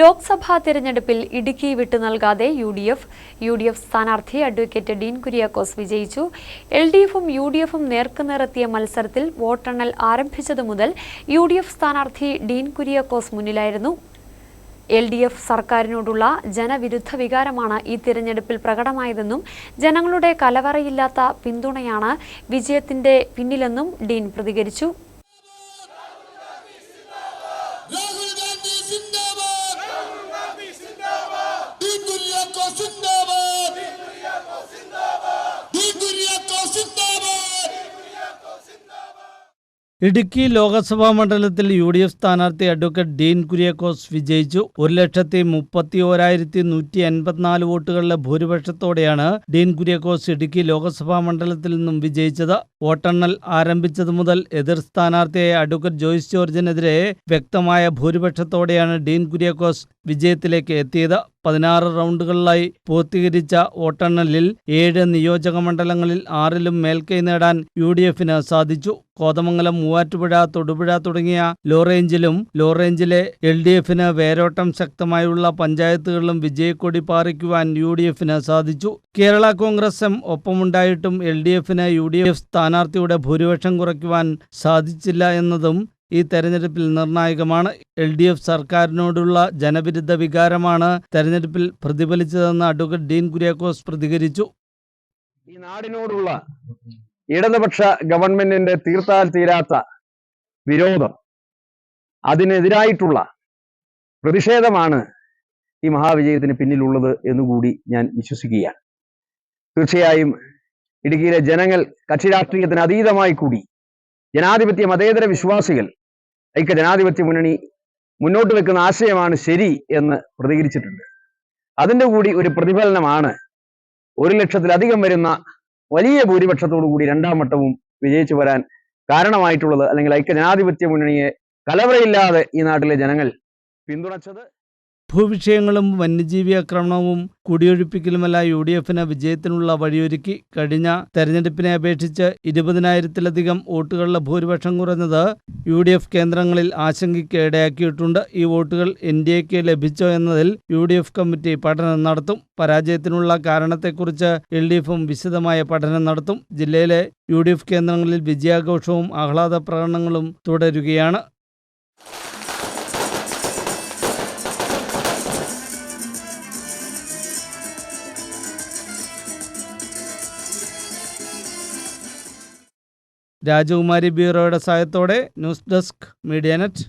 ലോക്സഭാ തിരഞ്ഞെടുപ്പിൽ ഇടുക്കി വിട്ടു നൽകാതെ U D F U D F സ്ഥാനാർത്ഥി അഡ്വക്കേറ്റ് ഡീൻ കുര്യാക്കോസ് വിജയിച്ചു. എൽ ഡി എഫും യു ഡി എഫും നേർക്കുനേറെത്തിയ മത്സരത്തിൽ വോട്ടെണ്ണൽ ആരംഭിച്ചതു മുതൽ യു ഡി എഫ് സ്ഥാനാർത്ഥി ഡീൻ കുര്യാക്കോസ് മുന്നിലായിരുന്നു. എൽ ഡി എഫ് സർക്കാരിനോടുള്ള ജനവിരുദ്ധ വികാരമാണ് ഈ തിരഞ്ഞെടുപ്പിൽ പ്രകടമായതെന്നും ജനങ്ങളുടെ കലവറയില്ലാത്ത പിന്തുണയാണ് വിജയത്തിന്റെ പിന്നിലെന്നും ഡീൻ പ്രതികരിച്ചു. രാഹുൽ ഗാന്ധി സിന്ദാബാദ് രാഹുൽ ഗാന്ധി സിന്ദാബാദ് ഡീൻ കുര്യാക്കോ സിന്ദാബാദ് ഡീൻ കുര്യാക്കോ സിന്ദാബാദ് ഇടുക്കി ലോക്സഭാ മണ്ഡലത്തിൽ യു ഡി എഫ് സ്ഥാനാർത്ഥി അഡ്വക്കേറ്റ് ഡീൻ കുര്യാക്കോസ് വിജയിച്ചു. ഒരു ലക്ഷത്തി മുപ്പത്തി ഓരായിരത്തി നൂറ്റി എൺപത്തിനാല് വോട്ടുകളുടെ ഭൂരിപക്ഷത്തോടെയാണ് ഡീൻ കുര്യാക്കോസ് ഇടുക്കി ലോക്സഭാ മണ്ഡലത്തിൽ നിന്നും വിജയിച്ചത്. വോട്ടെണ്ണൽ ആരംഭിച്ചതു മുതൽ എതിർ സ്ഥാനാർത്ഥിയായ അഡ്വക്കേറ്റ് ജോയ്സ് ജോർജിനെതിരെ വ്യക്തമായ ഭൂരിപക്ഷത്തോടെയാണ് ഡീൻ കുര്യാക്കോസ് വിജയത്തിലേക്ക് എത്തിയത്. പതിനാറ് റൗണ്ടുകളിലായി പൂർത്തീകരിച്ച വോട്ടെണ്ണലിൽ ഏഴ് നിയോജക മണ്ഡലങ്ങളിൽ ആറിലും മേൽക്കൈ നേടാൻ യു ഡി എഫിന് സാധിച്ചു. കോതമംഗലം മൂവാറ്റുപുഴ തൊടുപുഴ തുടങ്ങിയ ലോ റേഞ്ചിലും ലോ റേഞ്ചിലെ എൽ ഡി എഫിന് വേരോട്ടം ശക്തമായുള്ള പഞ്ചായത്തുകളിലും വിജയക്കൊടി പാറിക്കുവാൻ യു ഡി എഫിന് സാധിച്ചു. കേരള കോൺഗ്രസ് എം ഒപ്പമുണ്ടായിട്ടും എൽ ഡി എഫിന് യു ഡി എഫ് സ്ഥാനാർത്ഥിയുടെ ഭൂരിപക്ഷം കുറയ്ക്കുവാൻ സാധിച്ചില്ല എന്നതും ഈ തെരഞ്ഞെടുപ്പിൽ നിർണായകമാണ്. എൽ ഡി എഫ് സർക്കാരിനോടുള്ള ജനവിരുദ്ധ വികാരമാണ് തെരഞ്ഞെടുപ്പിൽ പ്രതിഫലിച്ചതെന്ന് അഡ്വക്കേറ്റ് ഡീൻ കുര്യാക്കോസ് പ്രതികരിച്ചു. ഈ നാടിനോടുള്ള ഇടതുപക്ഷ ഗവൺമെന്റിന്റെ തീർത്താൽ തീരാത്ത വിരോധം അതിനെതിരായിട്ടുള്ള പ്രതിഷേധമാണ് ഈ മഹാവിജയത്തിന് പിന്നിലുള്ളത് എന്നുകൂടി ഞാൻ വിശ്വസിക്കുകയാണ്. തീർച്ചയായും ഇടുക്കിയിലെ ജനങ്ങൾ കക്ഷി രാഷ്ട്രീയത്തിന് അതീതമായി കൂടി ജനാധിപത്യ മതേതര വിശ്വാസികൾ ഐക്യ ജനാധിപത്യ മുന്നണി മുന്നോട്ട് വെക്കുന്ന ആശയമാണ് ശരി എന്ന് പ്രതികരിച്ചിട്ടുണ്ട്. അതിന്റെ കൂടി ഒരു പ്രതിഫലനമാണ് ഒരു ലക്ഷത്തിലധികം വരുന്ന വലിയ ഭൂരിപക്ഷത്തോടു കൂടി രണ്ടാം വട്ടവും വിജയിച്ചു വരാൻ കാരണമായിട്ടുള്ളത് അല്ലെങ്കിൽ ഐക്യ ജനാധിപത്യ മുന്നണിയെ കലവറയില്ലാതെ ഈ നാട്ടിലെ ജനങ്ങൾ പിന്തുണച്ചത് ഭൂവിഷയങ്ങളും വന്യജീവി ആക്രമണവും കുടിയൊഴിപ്പിക്കലുമല്ല യു ഡി എഫിന് വിജയത്തിനുള്ള വഴിയൊരുക്കി. കഴിഞ്ഞ തെരഞ്ഞെടുപ്പിനെ അപേക്ഷിച്ച് ഇരുപതിനായിരത്തിലധികം വോട്ടുകളുടെ ഭൂരിപക്ഷം കുറഞ്ഞത് യു ഡി എഫ് കേന്ദ്രങ്ങളിൽ ആശങ്കയ്ക്ക് ഇടയാക്കിയിട്ടുണ്ട്. ഈ വോട്ടുകൾ എൻ ഡി എക്ക് ലഭിച്ചോ എന്നതിൽ യു ഡി എഫ് കമ്മിറ്റി പഠനം നടത്തും. പരാജയത്തിനുള്ള കാരണത്തെക്കുറിച്ച് എൽ ഡി എഫും വിശദമായ പഠനം നടത്തും. ജില്ലയിലെ യു ഡി എഫ് കേന്ദ്രങ്ങളിൽ വിജയാഘോഷവും ആഹ്ലാദ പ്രകടനങ്ങളും തുടരുകയാണ്. രാജകുമാരി ബ്യൂറോയുടെ സഹായത്തോടെ ന്യൂസ് ഡെസ്ക് മീഡിയ നെറ്റ്.